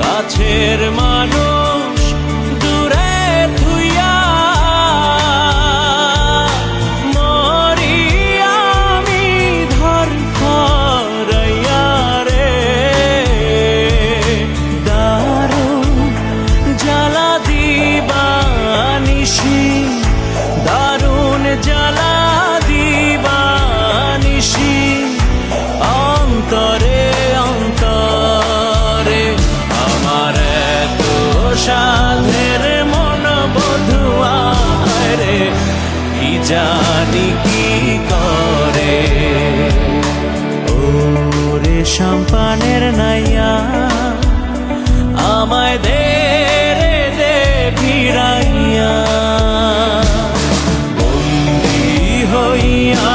কাছের মানুষ দূরে থুইয়া মরি আমি ধর রে। দারুণ জ্বালা দিবানিসি দারুণ জ্বালা দিবানিসি অন্তরে সাধের মন বধুয়া রে, কি জানি কি করে? ওরে সম্পানের নাইয়া, আমায় দে রে, দে ফিরাইয়া। বন্দি হইয়া